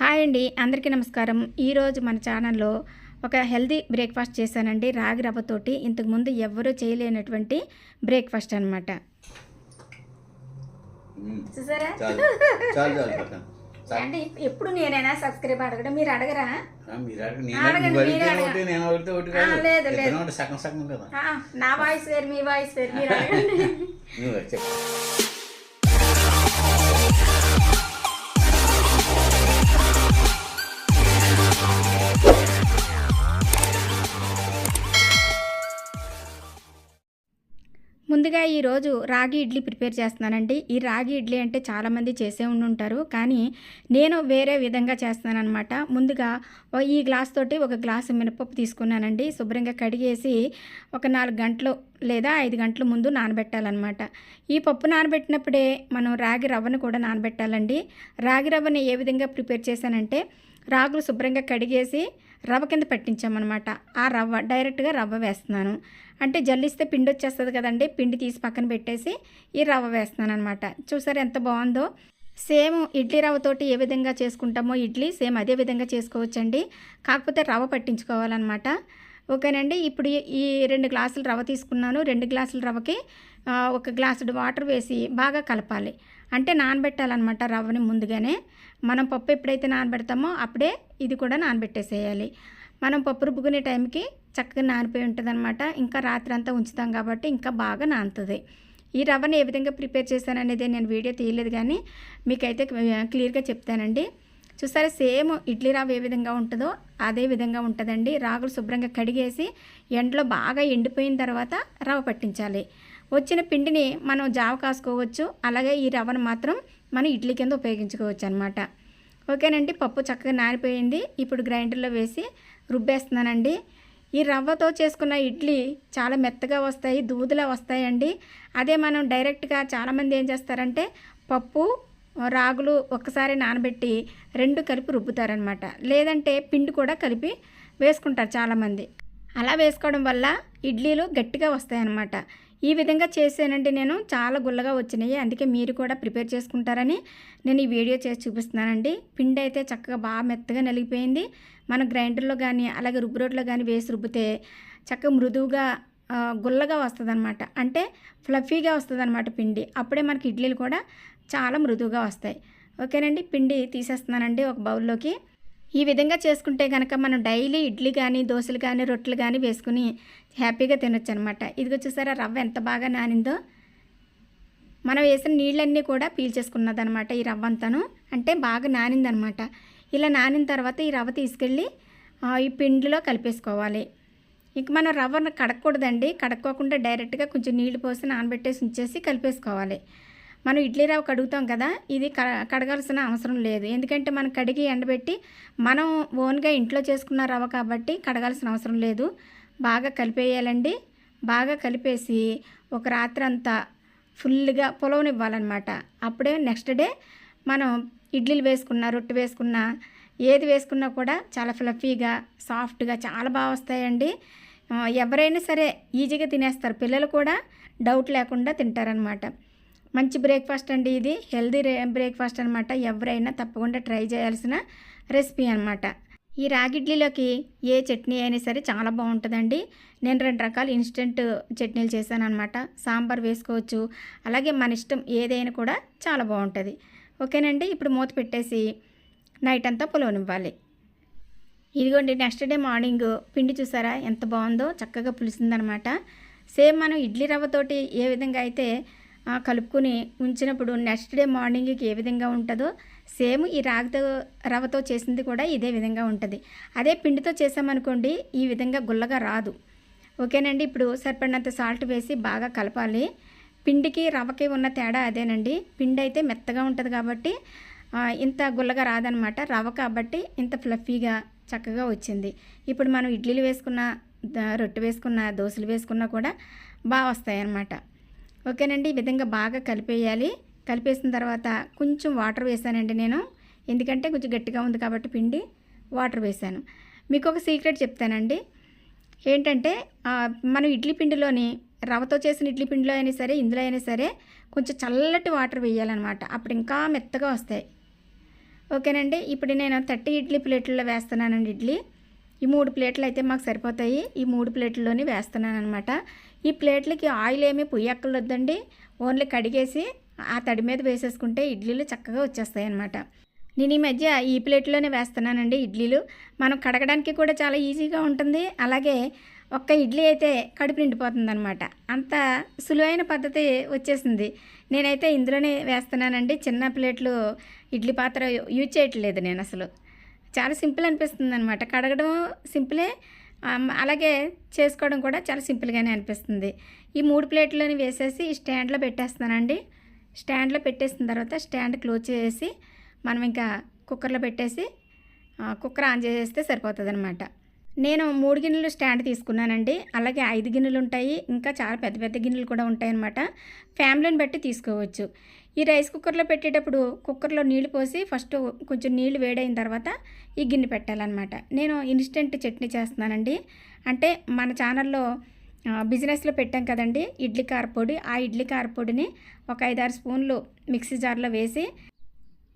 Hi అండి అందరికీ నమస్కారం. ఈరోజు మన ఛానల్లో ఒక హెల్దీ బ్రేక్ఫాస్ట్ చేశానండి. రాగి రవ్వతోటి ఇంతకుముందు ఎవ్వరూ చేయలేనటువంటి బ్రేక్ఫాస్ట్ అనమాట. అంటే ఎప్పుడు నేనైనా సబ్స్క్రైబ్ అడగడం మీరు అడగరా? లేదు, లేదు. నా వాయిస్ వేరు మీ వాయిస్ వేరు మీరు అడగండి. ముందుగా ఈరోజు రాగి ఇడ్లీ ప్రిపేర్ చేస్తున్నానండి. ఈ రాగి ఇడ్లీ అంటే చాలామంది చేసే ఉండి ఉంటారు. కానీ నేను వేరే విధంగా చేస్తున్నానమాట ముందుగా ఈ గ్లాస్ తోటి ఒక గ్లాసు మినపప్పు తీసుకున్నానండి. శుభ్రంగా కడిగేసి ఒక నాలుగు గంటలు లేదా ఐదు గంటల ముందు నానబెట్టాలన్నమాట. ఈ పప్పు నానబెట్టినప్పుడే మనం రాగి రవ్వను కూడా నానబెట్టాలండి. రాగి రవ్వని ఏ విధంగా ప్రిపేర్ చేశానంటే రాగులు శుభ్రంగా కడిగేసి రవ్వ కింద పెట్టించామన్నమాట. ఆ రవ్వ డైరెక్ట్గా రవ్వ వేస్తున్నాను. అంటే జల్లిస్తే పిండి వచ్చేస్తుంది కదండి పిండి తీసి పక్కన పెట్టేసి ఈ రవ్వ వేస్తున్నాను అనమాట చూసారు ఎంత బాగుందో? సేమ్ ఇడ్లీ రవ్వతోటి ఏ విధంగా చేసుకుంటామో ఇడ్లీ సేమ్ అదే విధంగా చేసుకోవచ్చండి. కాకపోతే రవ్వ పట్టించుకోవాలన్నమాట. ఓకేనండి ఇప్పుడు ఈ- రెండు గ్లాసులు రవ్వ తీసుకున్నాను. రెండు గ్లాసుల రవ్వకి ఒక గ్లాసుడు వాటర్ వేసి బాగా కలపాలి. అంటే నానబెట్టాలన్నమాట రవ్వని ముందుగానే. మనం పప్పు ఎప్పుడైతే నానబెడతామో అప్పుడే ఇది కూడా నానబెట్టేసేయాలి. మనం పప్పు రుబ్బుకునే టైంకి చక్కగా నానిపోయి ఉంటుంది ఇంకా రాత్రి అంతా ఉంచుతాం కాబట్టి ఇంకా బాగా నానుతుంది. ఈ రవ్వను ఏ విధంగా ప్రిపేర్ చేశాననేది నేను వీడియో తీయలేదు కానీ మీకైతే క్లియర్గా చెప్తానండి. చూసారా సేమ్ ఇడ్లీ రవ్వ ఏ విధంగా ఉంటుందో అదే విధంగా ఉంటుందండి. రాగులు శుభ్రంగా కడిగేసి ఎండలో బాగా ఎండిపోయిన తర్వాత రవ్వ పట్టించాలి. వచ్చిన పిండిని మనం జావ కాసుకోవచ్చు. అలాగే ఈ రవ్వను మాత్రం మనం ఇడ్లీ కింద ఉపయోగించుకోవచ్చు అనమాట ఓకేనండి పప్పు చక్కగా నానిపోయింది. ఇప్పుడు గ్రైండర్లో వేసి రుబ్బేస్తున్నానండి. ఈ రవ్వతో చేసుకున్న ఇడ్లీ చాలా మెత్తగా వస్తాయి దూదులా వస్తాయండి. అదే మనం డైరెక్ట్గా చాలామంది ఏం చేస్తారంటే పప్పు రాగులు ఒక్కసారి నానబెట్టి రెండు కలిపి రుబ్బుతారనమాట లేదంటే పిండి కూడా కలిపి వేసుకుంటారు చాలామంది. అలా వేసుకోవడం వల్ల ఇడ్లీలు గట్టిగా వస్తాయన్నమాట. ఈ విధంగా చేసానండి నేను చాలా గుల్లగా వచ్చినాయి. అందుకే మీరు కూడా ప్రిపేర్ చేసుకుంటారని నేను ఈ వీడియో చేసి చూపిస్తున్నానండి. పిండి అయితే చక్కగా బాగా మెత్తగా నలిగిపోయింది. మన గ్రైండర్లో కానీ అలాగే రుబ్బు రోట్లో కానీ వేసి రుబ్బితే చక్కగా మృదువుగా గుల్లగా వస్తుంది అనమాట అంటే ఫ్లఫీగా వస్తుంది అనమాట పిండి. అప్పుడే మనకి ఇడ్లీలు కూడా చాలా మృదువుగా వస్తాయి. ఓకేనండి? పిండి తీసేస్తున్నానండి ఒక బౌల్లోకి. ఈ విధంగా చేసుకుంటే కనుక మనం డైలీ ఇడ్లీ కానీ దోశలు కానీ రొట్టెలు కానీ వేసుకుని హ్యాపీగా తినొచ్చు అనమాట ఇదిగో చూసారా రవ్వ ఎంత బాగా నానిందో. మనం వేసిన నీళ్ళన్నీ కూడా పీల్చేసుకున్నదనమాట ఈ రవ్వ అంతాను. అంటే బాగా నానిందనమాట. ఇలా నానిన తర్వాత ఈ రవ్వ తీసుకెళ్ళి ఈ పిండిలో కలిపేసుకోవాలి. ఇంక మనం రవ్వను కడగకూడదండి కడక్కోకుండా డైరెక్ట్గా కొంచెం నీళ్ళు పోసి నానబెట్టేసి ఉంచేసి కలిపేసుకోవాలి. మనం ఇడ్లీ రవ్వ కడుగుతాం కదా ఇది కడగాల్సిన అవసరం లేదు. ఎందుకంటే మనం కడిగి ఎండబెట్టి మనం ఓన్గా ఇంట్లో చేసుకున్న రవ్వ కాబట్టి కడగాల్సిన అవసరం లేదు. బాగా కలిపేయాలండి. బాగా కలిపేసి ఒక రాత్రి అంతా ఫుల్గా పొలవనివ్వాలన్నమాట. అప్పుడే నెక్స్ట్ డే మనం ఇడ్లీలు వేసుకున్నా రొట్టె వేసుకున్నా ఏది వేసుకున్నా కూడా చాలా ఫ్లఫీగా సాఫ్ట్గా చాలా బాగా వస్తాయండి. ఎవరైనా సరే ఈజీగా తినేస్తారు. పిల్లలు కూడా డౌట్ లేకుండా తింటారనమాట మంచి బ్రేక్ఫాస్ట్ అండి ఇది. హెల్దీ బ్రేక్ఫాస్ట్ అనమాట ఎవరైనా తప్పకుండా ట్రై చేయాల్సిన రెసిపీ అనమాట ఈ రాగిడ్లీలోకి ఏ చట్నీ అయినా సరే చాలా బాగుంటుందండి. నేను రెండు రకాల ఇన్స్టెంట్ చట్నీలు చేశాను అనమాట సాంబార్ వేసుకోవచ్చు. అలాగే మన ఇష్టం ఏదైనా కూడా చాలా బాగుంటుంది. ఓకేనండి? ఇప్పుడు మూత పెట్టేసి నైట్ అంతా పులవనివ్వాలి. ఇదిగోండి నెక్స్ట్ డే మార్నింగ్ పిండి చూసారా? ఎంత బాగుందో. చక్కగా పులిసిందనమాట సేమ్ మనం ఇడ్లీ రవ్వతోటి ఏ విధంగా అయితే కలుపుకుని ఉంచినప్పుడు నెక్స్ట్ డే మార్నింగ్కి ఏ విధంగా ఉంటుందో సేమ్ ఈ రాగితో రవ్వతో చేసింది కూడా ఇదే విధంగా ఉంటుంది. అదే పిండితో చేసామనుకోండి ఈ విధంగా గుల్లగా రాదు. ఓకేనండి? ఇప్పుడు సరిపడినంత సాల్ట్ వేసి బాగా కలపాలి. పిండికి రవ్వకి ఉన్న తేడా అదేనండి. పిండి అయితే మెత్తగా ఉంటుంది కాబట్టి ఇంత గుల్లగా రాదనమాట. రవ్వ కాబట్టి ఇంత ఫ్లఫీగా చక్కగా వచ్చింది. ఇప్పుడు మనం ఇడ్లీలు వేసుకున్న రొట్టె వేసుకున్న దోశలు వేసుకున్నా కూడా బాగా వస్తాయి అన్నమాట ఓకేనండి ఈ విధంగా బాగా కలిపేయాలి. కలిపేసిన తర్వాత కొంచెం వాటర్ వేసానండి నేను. ఎందుకంటే కొంచెం గట్టిగా ఉంది కాబట్టి పిండి వాటర్ వేసాను. మీకు ఒక సీక్రెట్ చెప్తానండి. ఏంటంటే మనం ఇడ్లీ పిండిలోని రవతో చేసిన ఇడ్లీ పిండిలో అయినా సరే ఇందులో అయినా సరే కొంచెం చల్లటి వాటర్ వేయాలన్నమాట. అప్పుడు ఇంకా మెత్తగా వస్తాయి. ఓకేనండి ఇప్పుడు నేను థర్టీ ఇడ్లీ ప్లేట్లలో వేస్తున్నానండి ఇడ్లీ. ఈ మూడు ప్లేట్లు అయితే మాకు సరిపోతాయి. ఈ మూడు ప్లేట్లలోనే వేస్తున్నాను అనమాట ఈ ప్లేట్లకి ఆయిల్ ఏమీ పుయ్యక్కర్లొద్దండి ఓన్లీ కడిగేసి ఆ తడి మీద వేసేసుకుంటే ఇడ్లీలు చక్కగా వచ్చేస్తాయి అనమాట నేను ఈ మధ్య ఈ ప్లేట్లోనే వేస్తున్నానండి ఇడ్లీలు. మనం కడగడానికి కూడా చాలా ఈజీగా ఉంటుంది. అలాగే ఒక్క ఇడ్లీ అయితే కడుపు నిండిపోతుంది అనమాట అంత సులువైన పద్ధతి వచ్చేసింది. నేనైతే ఇందులోనే వేస్తున్నానండి. చిన్న ప్లేట్లు ఇడ్లీ పాత్ర యూజ్ చేయట్లేదు నేను అసలు. చాలా సింపుల్ అనిపిస్తుంది అనమాట కడగడం సింపులే అలాగే చేసుకోవడం కూడా చాలా సింపుల్గానే అనిపిస్తుంది. ఈ మూడు ప్లేట్లని వేసేసి ఈ స్టాండ్లో పెట్టేస్తున్నానండి. స్టాండ్లో పెట్టేసిన తర్వాత స్టాండ్ క్లోజ్ చేసి మనం ఇంకా కుక్కర్లో పెట్టేసి కుక్కర్ ఆన్ చేసేస్తే సరిపోతుంది అనమాట నేను మూడు గిన్నెలు స్టాండ్ తీసుకున్నానండి. అలాగే ఐదు గిన్నెలు ఉంటాయి. ఇంకా చాలా పెద్ద పెద్ద గిన్నెలు కూడా ఉంటాయి అన్నమాట ఫ్యామిలీని బట్టి తీసుకోవచ్చు. ఈ రైస్ కుక్కర్లో పెట్టేటప్పుడు కుక్కర్లో నీళ్ళు పోసి ఫస్ట్ కొంచెం నీళ్ళు వేడైన తర్వాత ఈ గిన్నె పెట్టాలన్నమాట. నేను ఇన్స్టెంట్ చట్నీ చేస్తున్నానండి. అంటే మన ఛానల్లో బిజినెస్లో పెట్టాం కదండి. ఇడ్లీ కారపొడి. ఆ ఇడ్లీ కారపొడిని ఒక ఐదారు స్పూన్లు మిక్సీ జార్లో వేసి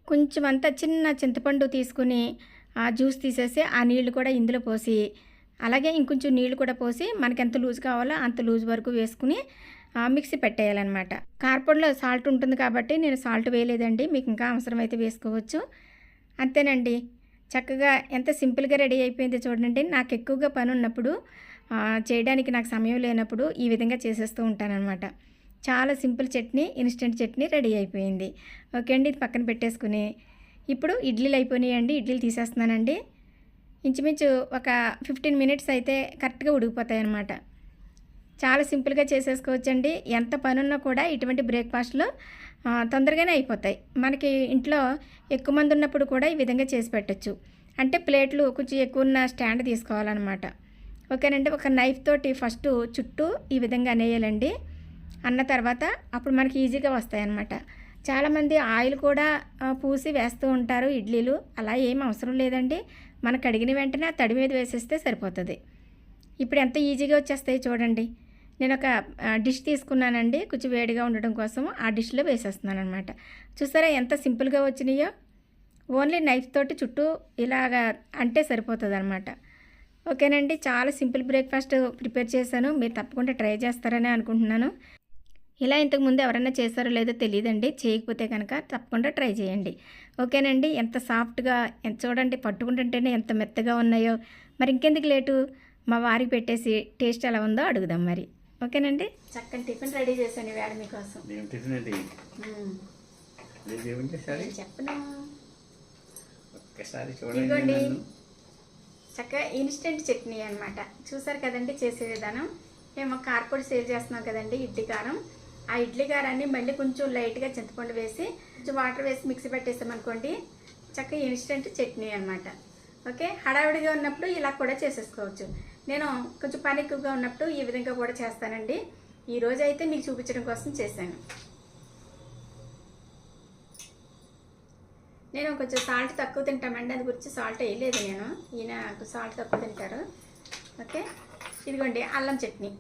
కొంచెం అంతా చిన్న చింతపండు తీసుకుని ఆ జ్యూస్ తీసేసి ఆ నీళ్ళు కూడా ఇందులో పోసి అలాగే ఇంకొంచెం నీళ్ళు కూడా పోసి మనకి ఎంత లూజ్ కావాలో అంత లూజ్ వరకు వేసుకుని మిక్సీ పెట్టేయాలన్నమాట. కార్పొడిలో సాల్ట్ ఉంటుంది కాబట్టి నేను సాల్ట్ వేయలేదండి మీకు ఇంకా అవసరమైతే వేసుకోవచ్చు. అంతేనండి. చక్కగా ఎంత సింపుల్గా రెడీ అయిపోయింది చూడండి నాకు ఎక్కువగా పని ఉన్నప్పుడు చేయడానికి నాకు సమయం లేనప్పుడు ఈ విధంగా చేసేస్తూ ఉంటానన్నమాట. చాలా simple chutney instant chutney ready అయిపోయింది. ఓకే అండి ఇది పక్కన పెట్టేసుకుని ఇప్పుడు ఇడ్లీలు అయిపోయినాయండి ఇడ్లీలు తీసేస్తున్నానండి. ఇంచుమించు ఒక ఫిఫ్టీన్ మినిట్స్ అయితే కరెక్ట్గా ఉడికిపోతాయి అన్నమాట చాలా సింపుల్గా చేసేసుకోవచ్చండి. ఎంత పనున్నా కూడా ఇటువంటి బ్రేక్ఫాస్ట్లు తొందరగానే అయిపోతాయి. మనకి ఇంట్లో ఎక్కువ మంది ఉన్నప్పుడు కూడా ఈ విధంగా చేసి పెట్టచ్చు. అంటే ప్లేట్లు కొంచెం ఎక్కువ ఉన్న స్టాండ్ తీసుకోవాలన్నమాట. ఓకేనండి ఒక నైఫ్ తోటి ఫస్ట్ చుట్టూ ఈ విధంగా అనేయాలండి అన్న తర్వాత అప్పుడు మనకి ఈజీగా వస్తాయి అన్నమాట చాలామంది ఆయిల్ కూడా పూసి వేస్తూ ఉంటారు ఇడ్లీలు. అలా ఏం అవసరం లేదండి. మన కడిగిన వెంటనే ఆ తడి మీద వేసేస్తే సరిపోతుంది. ఇప్పుడు ఎంత ఈజీగా వచ్చేస్తాయి చూడండి. నేను ఒక డిష్ తీసుకున్నానండి. కొంచెం వేడిగా ఉండడం కోసం ఆ డిష్లో వేసేస్తున్నాను అనమాట చూసారా ఎంత సింపుల్గా వచ్చినాయో? ఓన్లీ నైఫ్ తోటి చుట్టూ ఇలాగా అంటే సరిపోతుంది అనమాట ఓకేనండి. చాలా సింపుల్ బ్రేక్ఫాస్ట్ ప్రిపేర్ చేశాను. మీరు తప్పకుండా ట్రై చేస్తారని అనుకుంటున్నాను. ఇలా ఇంతకుముందు ఎవరైనా చేస్తారో లేదో తెలియదండి. చేయకపోతే కనుక తప్పకుండా ట్రై చేయండి. ఓకేనండి? ఎంత సాఫ్ట్గా ఎంత చూడండి పట్టుకుంటుంటేనే ఎంత మెత్తగా ఉన్నాయో. మరి ఇంకెందుకు లేటు? మా వారికి పెట్టేసి టేస్ట్ ఎలా ఉందో అడుగుదాం మరి. ఓకేనండి? చక్కని టిఫిన్ రెడీ చేశాను వేడ మీకోసం. చేశారు చెప్పను? ఒక్కసారి చూడండి. నన్ను. చక్కగా ఇన్స్టెంట్ చట్నీ అన్నమాట. చూసారు కదండి చేసే విధానం? మేము కారపొడి సేవ్ చేస్తున్నాం కదండి ఇడ్లీ కారం. ఆ ఇడ్లీ కారాన్ని మళ్ళీ కొంచెం లైట్గా చింతపండు వేసి కొంచెం వాటర్ వేసి మిక్సీ పెట్టేసామనుకోండి చక్కగా ఇన్స్టెంట్ చట్నీ అనమాట ఓకే? హడావిడిగా ఉన్నప్పుడు ఇలా కూడా చేసేసుకోవచ్చు. నేను కొంచెం పని ఎక్కువగా ఉన్నప్పుడు ఈ విధంగా కూడా చేస్తానండి. ఈ అయితే మీకు చూపించడం కోసం చేశాను. నేను కొంచెం సాల్ట్ తక్కువ తింటామండి. అది గురించి సాల్ట్ వేయలేదు నేను. ఈయన సాల్ట్ తక్కువ తింటారు. ఓకే? ఇదిగోండి అల్లం చట్నీ.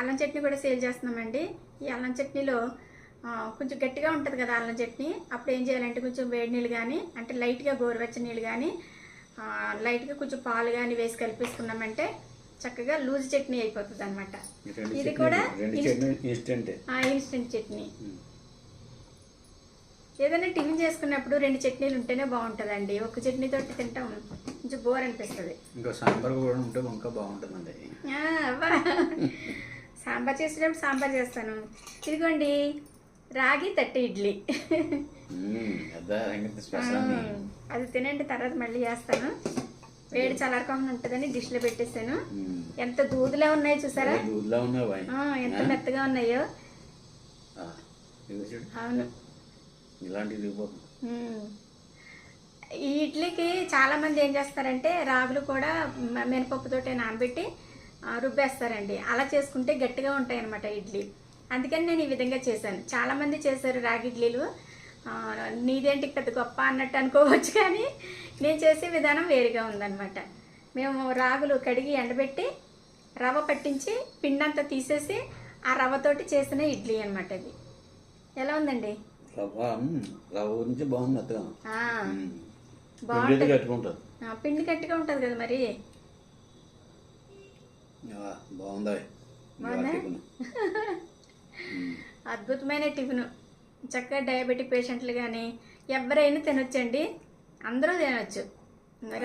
అల్లం చట్నీ కూడా సేల్ చేస్తున్నామండి. ఈ అల్లం చట్నీలో కొంచెం గట్టిగా ఉంటుంది కదా అల్లం చట్నీ. అప్పుడు ఏం చేయాలంటే కొంచెం వేడి నీళ్ళు కానీ అంటే లైట్గా గోరువెచ్చని నీళ్ళు కానీ లైట్గా కొంచెం పాలు కానీ వేసి కలిపేసుకున్నామంటే చక్కగా లూజ్ చట్నీ అయిపోతుంది అనమాట ఇది కూడా ఇన్స్టెంట్. ఇన్స్టెంట్ చట్నీ. ఏదైనా టిఫిన్ చేసుకున్నప్పుడు రెండు చట్నీలు ఉంటేనే బాగుంటుందండి. ఒక చట్నీ తోటి తింటాం కొంచెం బోర్ అనిపిస్తుంది. ఇంకా సాంబార్ కూడా ఉంటే ఇంకా బాగుంటుందండి. సాంబార్ చేసేటప్పుడు సాంబార్ చేస్తాను. ఇదిగోండి రాగి తట్టి ఇడ్లీ. అదా తినండి తర్వాత మళ్ళీ చేస్తాను. వేడి చల్లారకుండా ఉంటుందని డిష్లో పెట్టేశాను. మ్మ్. ఎంత దూదులా ఉన్నాయో చూసారా? ఎంత మెత్తగా ఉన్నాయో. అవును. ఈ ఇడ్లీకి చాలామంది ఏం చేస్తారంటే రాగులు కూడా మ- మినపప్పుతోటే నానబెట్టి రుబ్బేస్తారండి అలా చేసుకుంటే గట్టిగా ఉంటాయి అన్నమాట ఇడ్లీ. అందుకని నేను ఈ విధంగా చేశాను. చాలామంది చేశారు రాగి ఇడ్లీలు. నీదేంటి పెద్ద గొప్ప అన్నట్టు అనుకోవచ్చు కానీ నేను చేసే విధానం వేరుగా ఉందన్నమాట. మేము రాగులు కడిగి ఎండబెట్టి రవ్వ పట్టించి పిండంతా తీసేసి ఆ రవ్వతోటి చేసిన ఇడ్లీ అన్నమాట అది ఎలా ఉందండి. పిండి గట్టిగా ఉంటుంది కదా మరి? బాగుందా. అద్భుతమైన టిఫిన్. చక్కగా డయాబెటిక్ పేషెంట్లు కానీ ఎవరైనా తినొచ్చండి. అందరూ తినొచ్చు.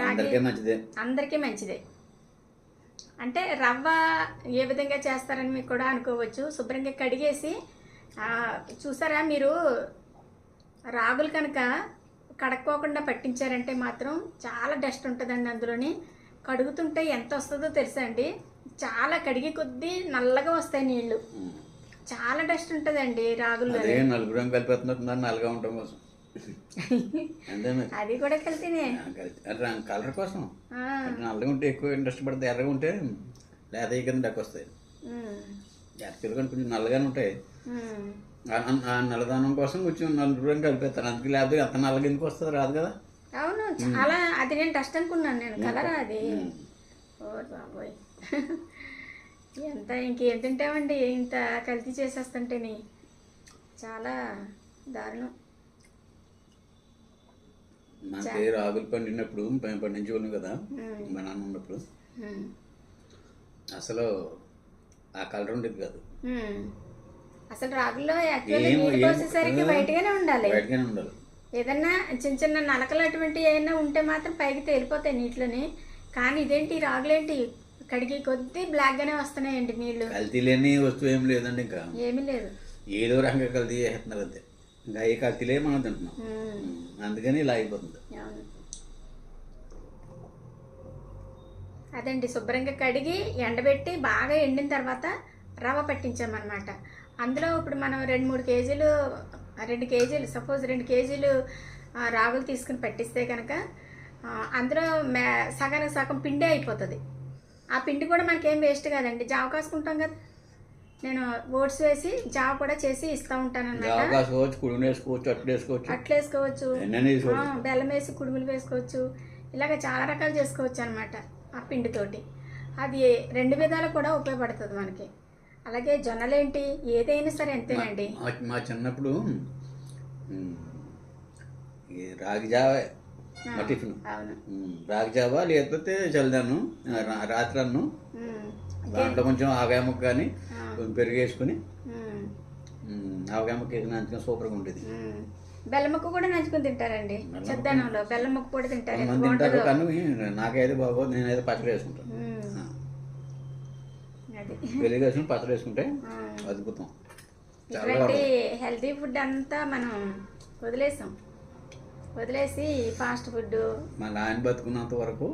అందరికీ మంచిదే. అందరికీ మంచిదే. అంటే రవ్వ ఏ విధంగా చేస్తారని మీకు కూడా అనుకోవచ్చు. శుభ్రంగా కడిగేసి చూసారా మీరు? రాగులు కనుక కడక్కోకుండా పట్టించారంటే మాత్రం చాలా డస్ట్ ఉంటుందండి అందులోని. కడుగుతుంటే ఎంత వస్తుందో తెలుసా అండి? చాలా కడిగి కొద్దీ నల్లగా వస్తాయి నీళ్ళు. చాలా డస్ట్ ఉంటుందండి రాగుల్లో అదే నలుగురం కలిపేస్తున్నట్టున్నారు నల్లగా ఉండటం కోసం. అది కూడా రంగు- కలర్ కోసం. నల్లగా ఉంటే ఎక్కువ ఇంట్రెస్ట్ పడితే ఎర్రగా ఉంటే లేత కింద డక్ వస్తాయి యాక్చువల్గా కొంచెం నల్లగానే ఉంటాయి. ఆ- నల్లదనం కోసం కొంచెం నలుగురం కలిపేస్తారు. అందుకే లేకపోతే అంత నల్లగా ఎందుకు వస్తుంది రాదు కదా. అవును చాలా అది నేను డస్ట్ అనుకున్నాను నేను కలరా అది. ఓ బాబోయ్. ఎంత ఇంకేం తింటామండి? ఇంత కల్తీ చేసేస్తుంటేని. చాలా దారుణం. మనకి రాగులు పండినప్పుడు మేము పండించేవాళ్ళం కదా మా నాన్న ఉన్నప్పుడు. అసలు ఆ కలర్ ఉండేది కాదు. అసలు రాగుల్లో. పోసేసరికి బయటగానే ఉండాలి. బయటగానే ఉండాలి. ఏదన్నా చిన్న చిన్న నలకలు అటువంటివి ఏమైనా ఉంటే మాత్రం పైకి తేలిపోతాయి నీటిలోని. కానీ ఇదేంటి రాగులేంటి? కడిగి కొద్దీ బ్లాక్గానే వస్తున్నాయండి నీళ్ళు. కల్తీ లేని వస్తువు ఏం లేదండి ఇంకా. ఏమీ లేదు. ఏదో రకంగా కల్తీ చేస్తున్నారు అంతే. ఇంకా ఏ కల్తీలే మనం తింటున్నాం. అందుకని ఇలా అయిపోతుంది. అదండి శుభ్రంగా కడిగి ఎండబెట్టి బాగా ఎండిన తర్వాత రవ్వ పట్టించామన్నమాట. అందులో ఇప్పుడు మనం రెండు మూడు కేజీలు రెండు కేజీలు సపోజ్ రెండు కేజీలు రాగులు తీసుకుని పట్టిస్తే కనుక అందులో మే సగానికి సగం పిండి అయిపోతుంది. ఆ పిండి కూడా మనకేం వేస్ట్ కాదండి. జావ కాసుకుంటాం కదా. నేను ఓట్స్ వేసి జావ కూడా చేసి ఇస్తూ ఉంటాను వేసుకోవచ్చు అట్లు వేసుకోవచ్చు. బెల్లం వేసి కుడుములు వేసుకోవచ్చు. ఇలాగ చాలా రకాలు చేసుకోవచ్చు అనమాట ఆ పిండితోటి. అది రెండు విధాలు కూడా ఉపయోగపడుతుంది మనకి. అలాగే జొన్నలేంటి ఏదైనా సరే అంతేనండి. మా- చిన్నప్పుడు రాగి జావే మా టిఫిన్. అవును. ఉమ్, రాగి జావా లేకపోతే చల్దాను రాత్రి అన్నం దాంట్లో కొంచెం ఆవకాయ ముక్క కానీ పెరుగు వేసుకుని ఉమ్, ఉమ్, ఆవకాయ ముక్క వేసి నంచుకొని సూపర్గా ఉండేది. ఉమ్. బెల్లం ముక్క కూడా నంచుకుని తింటారండి. చెద్దనంలో బెల్లం ముక్క కూడా తింటారు. తింటారు కానీ నాకైతే బాగోదు నేనైతే పచ్చడి వేసుకుంటాను. పెరుగు వేసుకుని పచ్చడి వేసుకుంటే. అద్భుతం. హెల్తీ ఫుడ్ అంతా మనం వదిలేసాం. వదిలేసి ఫాస్ట్ ఫుడ్ మా నాయన బతుకున్నంత వరకు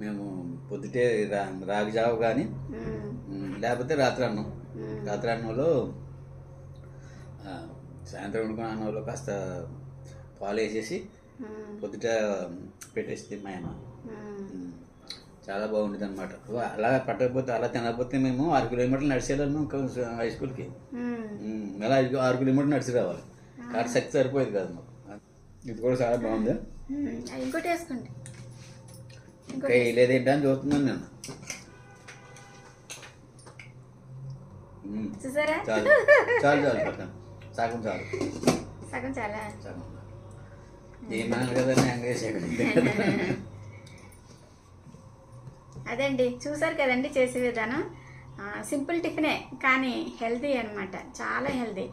మేము పొద్దుటే రా రాగి జావ కానీ లేకపోతే రాత్రి అన్నం. రాత్రి అన్నంలో సాయంత్రం వండుకున్న అన్నంలో కాస్త పాలు వేసేసి పొద్దుట పెట్టేస్తే మా అమ్మ. ఉమ్, చాలా బాగుండేది అనమాట అలా పట్టకపోతే అలా తినకపోతే మేము ఆరు కిలోమీటర్లు నడిచేయాలను హై స్కూల్కి. ఐదు- ఆరు కిలోమీటర్లు నడిచి రావాలి. కాబట్టి శక్తి సరిపోయేది కాదు మాకు. ఇది కూడా చాలా బాగుంది. ఇంకోటి వేసుకోండి ఇంకా వేయలేదేంటి అని చూస్తున్నాను నేను. చాలు. చాలు చాలు పక్కన. సగం చాలు. సగం చాలా. సగం. కదండి ఎంగేజ్ అదండి చూసారు కదండి చేసే విధానం. సింపుల్ టిఫినే కానీ హెల్తీ అన్నమాట. చాలా హెల్తీ.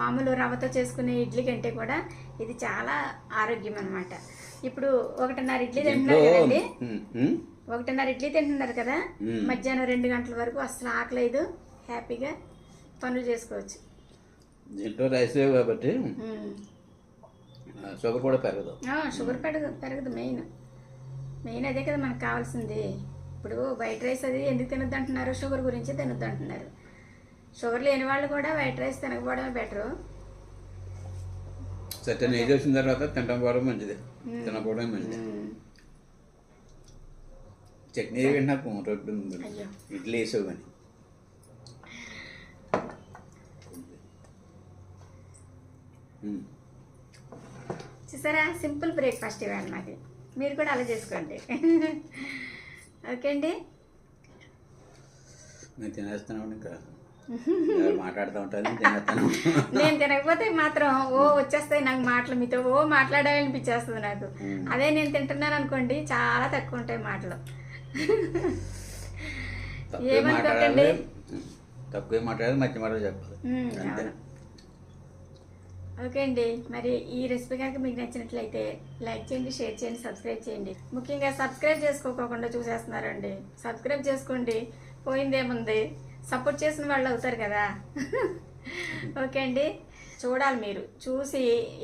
మామూలు రవ్వతో చేసుకునే ఇడ్లీ కంటే కూడా ఇది చాలా ఆరోగ్యం అన్నమాట. ఇప్పుడు ఒకటిన్నర ఇడ్లీ తింటున్నారు కదండి? ఒకటిన్నర ఇడ్లీ తింటున్నారు కదా. మధ్యాహ్నం రెండు గంటల వరకు అసలు ఆకలేదు. హ్యాపీగా పనులు చేసుకోవచ్చు. దీంట్లో రైస్ కాబట్టి షుగర్ కూడా పెరగదు. షుగర్ పెరగదు పెరగదు మెయిన్. మెయిన్ అదే కదా మనకు కావాల్సింది. ఇప్పుడు వైట్ రైస్ అది ఎందుకు తినొద్దు అంటున్నారు? షుగర్ గురించి తినొద్దు అంటున్నారు. షుగర్ లేని వాళ్ళు కూడా వైట్ రైస్ తినకపోవడమే బెటరు. సర్టన్ ఏజ్ వచ్చిన తర్వాత తినడం కూడా మంచిది. తినకపోవడం మంచిది. చట్నీ నాకు రొట్టె ఉంది. ఇడ్లీ వేసావు కానీ. చూసారా? సింపుల్ బ్రేక్ఫాస్ట్ ఇవ్వాలి మాది. మీరు కూడా అలా చేసుకోండి. ఓకే అండి నేను తినేస్తున్నాను ఇంకా. మాట్లాడుతూ ఉంటాను తినేస్తాను. నేను తినకపోతే మాత్రం ఓ వచ్చేస్తాయి నాకు మాటలు మీతో ఓ మాట్లాడాలనిపించేస్తుంది నాకు. అదే నేను తింటున్నాను అనుకోండి చాలా తక్కువ ఉంటాయి మాటలు. ఏమనుకోకండి. తక్కువే మాట్లాడాలి మంచి మాటలు చెప్పాలి. అంతే. ఓకే అండి. మరి ఈ రెసిపీ కనుక మీకు నచ్చినట్లయితే లైక్ చేయండి షేర్ చేయండి సబ్స్క్రైబ్ చేయండి. ముఖ్యంగా సబ్స్క్రైబ్ చేసుకోకోకుండా చూసేస్తున్నారండి. సబ్స్క్రైబ్ చేసుకోండి. పోయిందేముంది? సపోర్ట్ చేసిన వాళ్ళు అవుతారు కదా. ఓకే అండి. చూడాలి మీరు. చూసి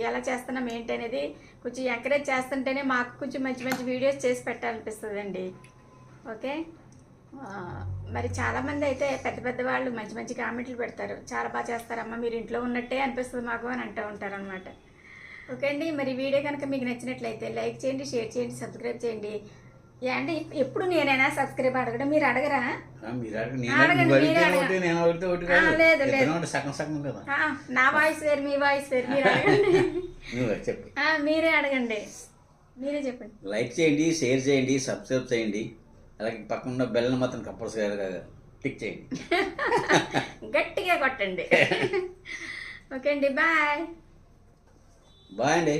ఎలా చేస్తున్నాం ఏంటి అనేది కొంచెం ఎంకరేజ్ చేస్తుంటేనే మాకు కొంచెం మంచి మంచి వీడియోస్ చేసి పెట్టాలనిపిస్తుందండి. ఓకే? మరి చాలామంది అయితే పెద్ద పెద్ద వాళ్ళు మంచి మంచి కామెంట్లు పెడతారు. చాలా బాగా చేస్తారమ్మా మీరు ఇంట్లో ఉన్నట్టే అనిపిస్తుంది మాకు అని అంటూ ఉంటారు అనమాట ఓకే అండి మరి వీడియో కనుక మీకు నచ్చినట్లయితే లైక్ చేయండి షేర్ చేయండి సబ్స్క్రైబ్ చేయండి. ఏ అండి ఎప్పుడు నేనైనా సబ్స్క్రైబ్ అడగడం మీరు అడగరా? లేదు, లేదు. నా వాయిస్ వేరు మీ వాయిస్ వేరు మీరు అడగండి. మీరే అడగండి. మీరే చెప్పండి. లైక్ చేయండి షేర్ చేయండి సబ్స్క్రైబ్ చేయండి. అలాగే పక్కన ఉన్న బెల్లను మాత్రం కంపల్సరీగా టిక్ చేయండి. గట్టిగా కొట్టండి. ఓకే అండి బాయ్. బాయ్ అండి.